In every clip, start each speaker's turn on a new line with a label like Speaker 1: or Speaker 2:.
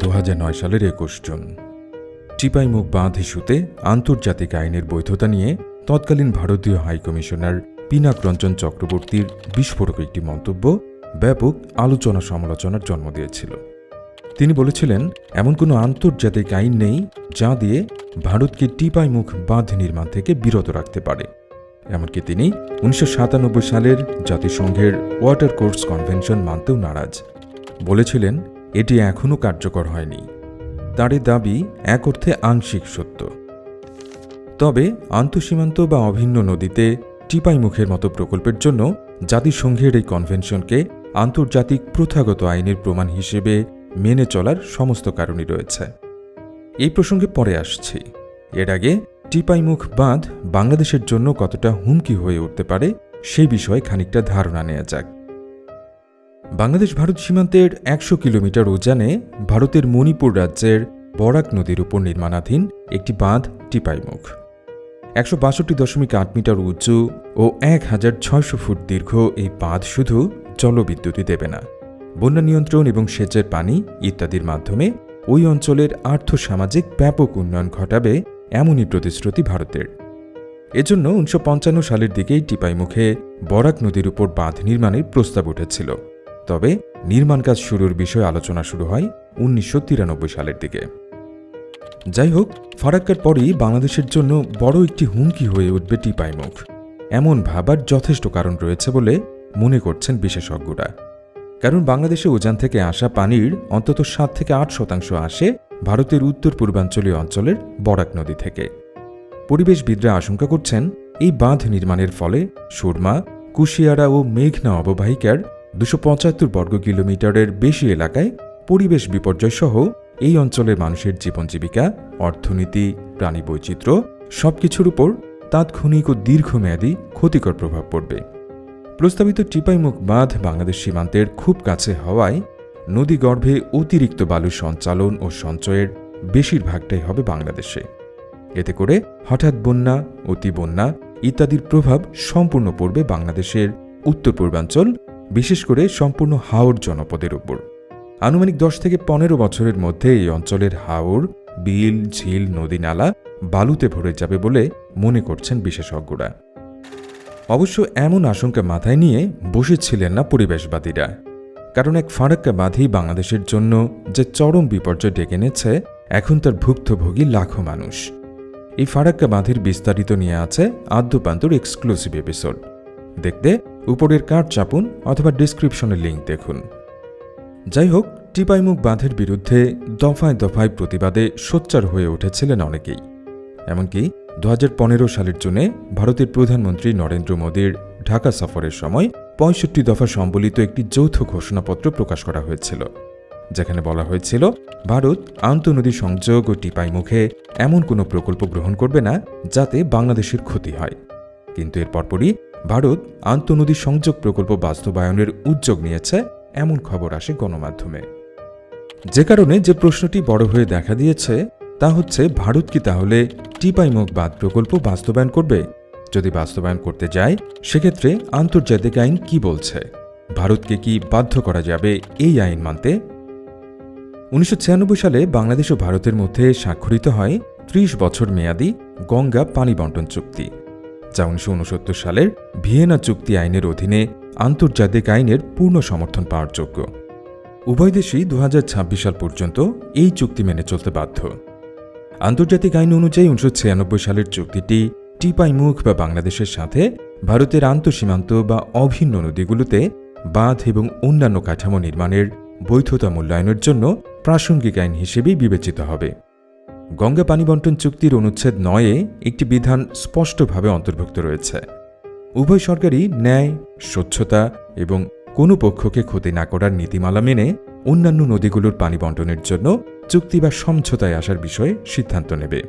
Speaker 1: দু হাজার নয় সালের একুশ জুন। চিপাইমুখ বাঁধ ইস্যুতে আন্তর্জাতিক আইনের বৈধতা নিয়ে তৎকালীন ভারতীয় হাইকমিশনার পিনাক রঞ্জন চক্রবর্তীর বিস্ফোরক একটি মন্তব্য ব্যাপক আলোচনা সমালোচনার জন্ম দিয়েছিল। তিনি বলেছিলেন, এমন কোনো আন্তর্জাতিক আইন নেই যা দিয়ে ভারতকে টিপাইমুখ বাঁধ নির্মাণ থেকে বিরত রাখতে পারে। এমনকি তিনি উনিশশো সাতানব্বই সালের জাতিসংঘের ওয়াটার কোর্স কনভেনশন মানতেও নারাজ। বলেছিলেন এটি এখনও কার্যকর হয়নি। তার দাবি এক অর্থে আংশিক সত্য। তবে আন্তঃসীমান্ত বা অভিন্ন নদীতে টিপাইমুখের মতো প্রকল্পের জন্য জাতিসংঘের এই কনভেনশনকে আন্তর্জাতিক প্রথাগত আইনের প্রমাণ হিসেবে মেনে চলার সমস্ত কারণই রয়েছে। এই প্রসঙ্গে পরে আসছি। এর আগে টিপাইমুখ বাঁধ বাংলাদেশের জন্য কতটা হুমকি হয়ে উঠতে পারে সেই বিষয়ে খানিকটা ধারণা নেওয়া যাক। বাংলাদেশ ভারত সীমান্তের একশো কিলোমিটার উজানে ভারতের মণিপুর রাজ্যের বরাক নদীর উপর নির্মাণাধীন একটি বাঁধ টিপাইমুখ। একশো বাষট্টি দশমিক আট মিটার উঁচু ও এক হাজার ছয়শো ফুট দীর্ঘ এই বাঁধ শুধু জলবিদ্যুৎই দেবে না। বন্যা নিয়ন্ত্রণ এবং সেচের পানি ইত্যাদির মাধ্যমে ওই অঞ্চলের আর্থসামাজিক ব্যাপক উন্নয়ন ঘটাবে এমনই প্রতিশ্রুতি ভারতের। এজন্য উনিশশো পঞ্চান্ন সালের দিকেই টিপাইমুখে বরাক নদীর উপর বাঁধ নির্মাণের প্রস্তাব উঠেছিল। তবে নির্মাণ কাজ শুরুর বিষয়ে আলোচনা শুরু হয় উনিশশো তিরানব্বই সালের দিকে। যাই হোক, ফারাক্কার পরই বাংলাদেশের জন্য বড় একটি হুমকি হয়ে উঠবে টিপাইমুখ এমন ভাবার যথেষ্ট কারণ রয়েছে বলে মনে করছেন বিশেষজ্ঞরা। কারণ বাংলাদেশে উজান থেকে আসা পানির অন্তত সাত থেকে আট শতাংশ আসে ভারতের উত্তর পূর্বাঞ্চলীয় অঞ্চলের বরাক নদী থেকে। পরিবেশবিদরা আশঙ্কা করছেন, এই বাঁধ নির্মাণের ফলে সুরমা, কুশিয়ারা ও মেঘনা অববাহিকার দুশো বর্গ কিলোমিটারের বেশি এলাকায় পরিবেশ বিপর্যয় সহ এই অঞ্চলের মানুষের জীবন জীবিকা, অর্থনীতি, প্রাণী বৈচিত্র্য সবকিছুর উপর তাৎক্ষণিক ও দীর্ঘমেয়াদী ক্ষতিকর প্রভাব পড়বে। প্রস্তাবিত টিপাইমুখ বাঁধ বাংলাদেশ সীমান্তের খুব কাছে হওয়ায় নদীগর্ভে অতিরিক্ত বালু সঞ্চালন ও সঞ্চয়ের বেশিরভাগটাই হবে বাংলাদেশে। এতে করে হঠাৎ বন্যা অতি বন্যা ইত্যাদির প্রভাব সম্পূর্ণ পড়বে বাংলাদেশের উত্তর পূর্বাঞ্চল বিশেষ করে সম্পূর্ণ হাওর জনপদের উপর। আনুমানিক দশ থেকে পনেরো বছরের মধ্যে এই অঞ্চলের হাওর, বিল, ঝিল, নদী নালা বালুতে ভরে যাবে বলে মনে করছেন বিশেষজ্ঞরা। অবশ্য এমন আশঙ্কা মাথায় নিয়ে বসেছিলেন না পরিবেশবাদীরা। কারণ এক ফারাক্কা বাঁধই বাংলাদেশের জন্য যে চরম বিপর্যয় ডেকে এনেছে, এখন তার ভুক্তভোগী লাখো মানুষ। এই ফারাক্কা বাঁধির বিস্তারিত নিয়ে আছে আদ্যপান্তর এক্সক্লুসিভ এপিসোড। দেখতে উপরের কার্ড চাপুন অথবা ডিসক্রিপশনের লিঙ্ক দেখুন। যাই হোক টিপাইমুখ বাঁধের বিরুদ্ধে দফায় দফায় প্রতিবাদে সোচ্চার হয়ে উঠেছিলেন অনেকেই। এমনকি দু হাজার পনেরো সালের জুনে ভারতের প্রধানমন্ত্রী নরেন্দ্র মোদীর ঢাকা সফরের সময় পঁয়ষট্টি দফা সম্বলিত একটি যৌথ ঘোষণাপত্র প্রকাশ করা হয়েছিল, যেখানে বলা হয়েছিল, ভারত আন্তঃনদী সংযোগ ও টিপাইমুখে এমন কোনো প্রকল্প গ্রহণ করবে না যাতে বাংলাদেশের ক্ষতি হয়। কিন্তু এর পরপরই ভারত আন্তঃনদী সংযোগ প্রকল্প বাস্তবায়নের উদ্যোগ নিয়েছে এমন খবর আসে গণমাধ্যমে। যে কারণে যে প্রশ্নটি বড় হয়ে দেখা দিয়েছে, তা হচ্ছে, ভারত কি তাহলে টিপাইমুখ বাঁধ প্রকল্প বাস্তবায়ন করবে? যদি বাস্তবায়ন করতে যায়, সেক্ষেত্রে আন্তর্জাতিক আইন কি বলছে? ভারতকে কি বাধ্য করা যাবে এই আইন মানতে? উনিশশো ছিয়ানব্বই সালে বাংলাদেশ ও ভারতের মধ্যে স্বাক্ষরিত হয় ত্রিশ বছর মেয়াদী গঙ্গা পানি বন্টন চুক্তি। যা উনিশশো ঊনসত্তর সালের ভিয়েনা চুক্তি আইনের অধীনে আন্তর্জাতিক আইনের পূর্ণ সমর্থন পাওয়ার যোগ্য। উভয় দেশই দু হাজার ছাব্বিশ সাল পর্যন্ত এই চুক্তি মেনে চলতে বাধ্য। আন্তর্জাতিক আইন অনুযায়ী উনিশশো ছিয়ানব্বই সালের চুক্তিটি টিপাইমুখ বা বাংলাদেশের সাথে ভারতের আন্তঃসীমান্ত বা অভিন্ন নদীগুলোতে বাঁধ এবং অন্যান্য কাঠামো নির্মাণের বৈধতা মূল্যায়নের জন্য প্রাসঙ্গিক আইন হিসেবেই বিবেচিত হবে। গঙ্গা পানি বন্টন চুক্তির অনুচ্ছেদ নয়ে একটি বিধান স্পষ্টভাবে অন্তর্ভুক্ত রয়েছে। উভয় সরকারই ন্যায়, স্বচ্ছতা এবং কোনো পক্ষকে ক্ষতি না করার নীতিমালা মেনে অন্যান্য নদীগুলোর পানি বন্টনের জন্য চুক্তি বা সমঝোতায় আসার বিষয়ে সিদ্ধান্ত নেবে।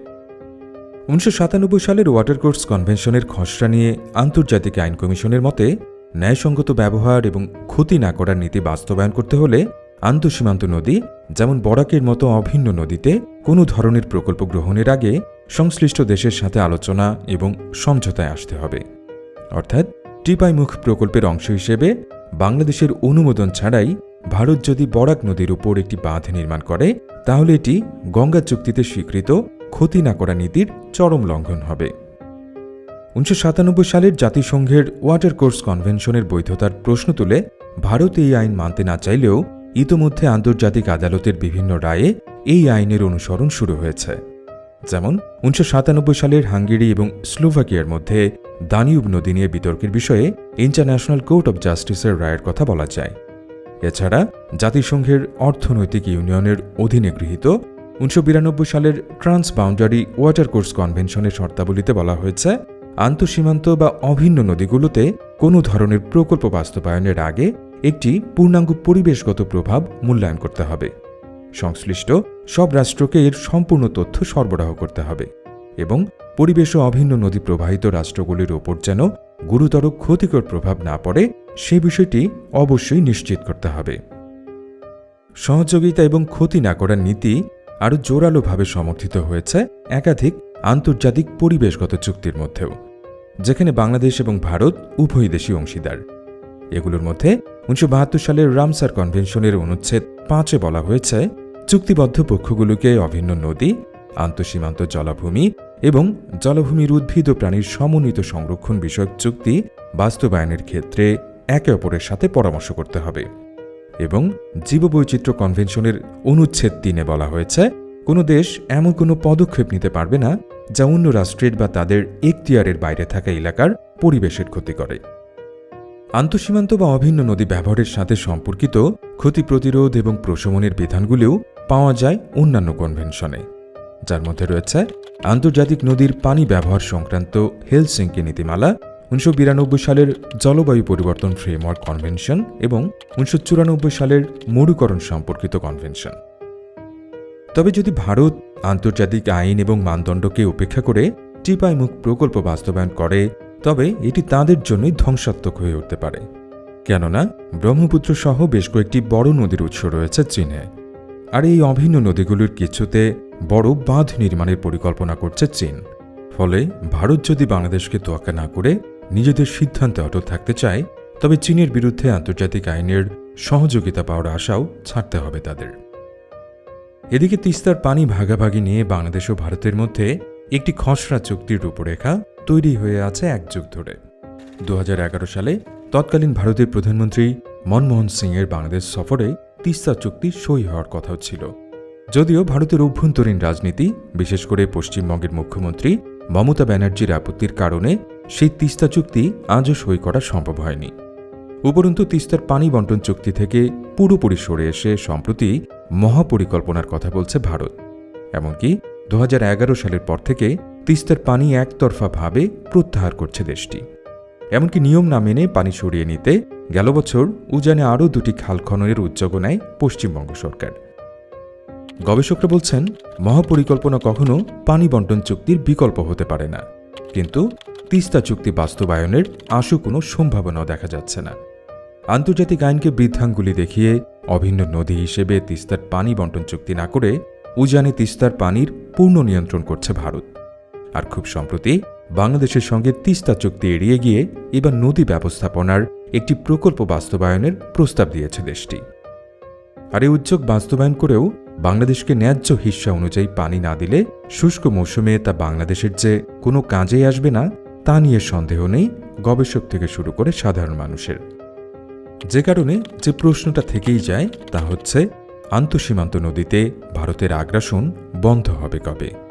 Speaker 1: উনিশশো সাতানব্বই সালের ওয়াটার কোর্স কনভেনশনের খসড়া নিয়ে আন্তর্জাতিক আইন কমিশনের মতে, ন্যায়সঙ্গত ব্যবহার এবং ক্ষতি না করার নীতি বাস্তবায়ন করতে হলে আন্তঃসীমান্ত নদী, যেমন বরাকের মতো অভিন্ন নদীতে কোনো ধরনের প্রকল্প গ্রহণের আগে সংশ্লিষ্ট দেশের সাথে আলোচনা এবং সমঝোতায় আসতে হবে। অর্থাৎ টিপাইমুখ প্রকল্পের অংশ হিসেবে বাংলাদেশের অনুমোদন ছাড়াই ভারত যদি বরাক নদীর উপর একটি বাঁধ নির্মাণ করে, তাহলে এটি গঙ্গা চুক্তিতে স্বীকৃত ক্ষতি না করা নীতির চরম লঙ্ঘন হবে। উনিশশো সাতানব্বই সালের জাতিসংঘের ওয়াটার কোর্স কনভেনশনের বৈধতার প্রশ্ন তুলে ভারত এই আইন মানতে না চাইলেও ইতোমধ্যে আন্তর্জাতিক আদালতের বিভিন্ন রায়ে এই আইনের অনুসরণ শুরু হয়েছে। যেমন, উনিশশো সাতানব্বই সালের হাঙ্গেরি এবং স্লোভাকিয়ার মধ্যে দানিউব নদী নিয়ে বিতর্কের বিষয়ে ইন্টারন্যাশনাল কোর্ট অব জাস্টিসের রায়ের কথা বলা যায়। এছাড়া, জাতিসংঘের অর্থনৈতিক ইউনিয়নের অধীনে গৃহীত উনিশশো বিরানব্বই সালের ট্রান্স বাউন্ডারি ওয়াটার কোর্স কনভেনশনের শর্তাবলীতে বলা হয়েছে, আন্তঃসীমান্ত বা অভিন্ন নদীগুলোতে কোনো ধরনের প্রকল্প বাস্তবায়নের আগে একটি পূর্ণাঙ্গ পরিবেশগত প্রভাব মূল্যায়ন করতে হবে। সংশ্লিষ্ট সব রাষ্ট্রকে এর সম্পূর্ণ তথ্য সরবরাহ করতে হবে এবং পরিবেশ অভিন্ন নদী প্রবাহিত রাষ্ট্রগুলির ওপর যেন গুরুতর ক্ষতিকর প্রভাব না পড়ে, সে বিষয়টি অবশ্যই নিশ্চিত করতে হবে। সহযোগিতা এবং ক্ষতি না করার নীতি আরও জোরালোভাবে সমর্থিত হয়েছে একাধিক আন্তর্জাতিক পরিবেশগত চুক্তির মধ্যেও, যেখানে বাংলাদেশ এবং ভারত উভয় দেশই অংশীদার। এগুলোর মধ্যে উনিশশো বাহাত্তর সালের রামসার কনভেনশনের অনুচ্ছেদ পাঁচে বলা হয়েছে, চুক্তিবদ্ধ পক্ষগুলোকে অভিন্ন নদী, আন্তঃসীমান্ত জলাভূমি এবং জলাভূমির উদ্ভিদ ও প্রাণীর সমন্বিত সংরক্ষণ বিষয়ক চুক্তি বাস্তবায়নের ক্ষেত্রে একে অপরের সাথে পরামর্শ করতে হবে এবং জীববৈচিত্র্য কনভেনশনের অনুচ্ছেদ তিনে বলা হয়েছে, কোনো দেশ এমন কোনো পদক্ষেপ নিতে পারবে না যা অন্য রাষ্ট্রের বা তাদের এখতিয়ারের বাইরে থাকা এলাকার পরিবেশের ক্ষতি করে। আন্তঃসীমান্ত বা অভিন্ন নদী ব্যবহারের সাথে সম্পর্কিত ক্ষতি প্রতিরোধ এবং প্রশমনের বিধানগুলিও পাওয়া যায় অন্যান্য কনভেনশনে। যার মধ্যে রয়েছে আন্তর্জাতিক নদীর পানি ব্যবহার সংক্রান্ত হেলসিঙ্কি নীতিমালা, উনিশশো বিরানব্বই সালের জলবায়ু পরিবর্তন ফ্রেমওয়ার্ক কনভেনশন এবং উনিশশো চুরানব্বই সালের মরুকরণ সম্পর্কিত কনভেনশন। তবে যদি ভারত আন্তর্জাতিক আইন এবং মানদণ্ডকে উপেক্ষা করে টিপাইমুখ প্রকল্প বাস্তবায়ন করে তবে এটি তাদের জন্যই ধ্বংসাত্মক হয়ে উঠতে পারে। কেননা ব্রহ্মপুত্র সহ বেশ কয়েকটি বড় নদীর উৎস রয়েছে চীনে। আর এই অভিন্ন নদীগুলির কিছুতে বড় বাঁধ নির্মাণের পরিকল্পনা করছে চীন। ফলে ভারত যদি বাংলাদেশকে তোয়াক্কা না করে নিজেদের সিদ্ধান্তে অটল থাকতে চায়, তবে চীনের বিরুদ্ধে আন্তর্জাতিক আইনের সহযোগিতা পাওয়ার আশাও ছাড়তে হবে তাদের। এদিকে তিস্তার পানি ভাগাভাগি নিয়ে বাংলাদেশ ও ভারতের মধ্যে একটি খসড়া চুক্তির রূপরেখা তৈরি হয়ে আছে এক যুগ ধরে। দু হাজার এগারো সালে তৎকালীন ভারতের প্রধানমন্ত্রী মনমোহন সিংয়ের বাংলাদেশ সফরে তিস্তা চুক্তি সই হওয়ার কথাও ছিল। যদিও ভারতের অভ্যন্তরীণ রাজনীতি, বিশেষ করে পশ্চিমবঙ্গের মুখ্যমন্ত্রী মমতা ব্যানার্জির আপত্তির কারণে সেই তিস্তা চুক্তি আজও সই করা সম্ভব হয়নি। উপরন্তু তিস্তার পানি বন্টন চুক্তি থেকে পুরোপুরি সরে এসে সম্প্রতি মহাপরিকল্পনার কথা বলছে ভারত। এমনকি দু হাজার এগারো সালের পর থেকে তিস্তার পানি একতরফাভাবে প্রত্যাহার করছে দেশটি। এমনকি নিয়ম না মেনে পানি সরিয়ে নিতে গেল বছর উজানে আরও দুটি খাল খননের উদ্যোগ নেয় পশ্চিমবঙ্গ সরকার। গবেষকরা বলছেন, মহাপরিকল্পনা কখনো পানি বন্টন চুক্তির বিকল্প হতে পারে না। কিন্তু তিস্তা চুক্তি বাস্তবায়নের আশু কোনো সম্ভাবনাও দেখা যাচ্ছে না। আন্তর্জাতিক আইনকে বৃদ্ধাঙ্গুলি দেখিয়ে অভিন্ন নদী হিসেবে তিস্তার পানি বন্টন চুক্তি না করে উজানে তিস্তার পানির পূর্ণ নিয়ন্ত্রণ করছে ভারত। আর খুব সম্প্রতি বাংলাদেশের সঙ্গে তিস্তা চুক্তি এড়িয়ে গিয়ে এবার নদী ব্যবস্থাপনার একটি প্রকল্প বাস্তবায়নের প্রস্তাব দিয়েছে দেশটি। আর এই উদ্যোগ বাস্তবায়ন করেও বাংলাদেশকে ন্যায্য হিস্সা অনুযায়ী পানি না দিলে শুষ্ক মৌসুমে তা বাংলাদেশের যে কোনো কাজেই আসবে না, তা নিয়ে সন্দেহ নেই গবেষক থেকে শুরু করে সাধারণ মানুষের। যে কারণে যে প্রশ্নটা থেকেই যায় তা হচ্ছে, আন্তঃসীমান্ত নদীতে ভারতের আগ্রাসন বন্ধ হবে কবে?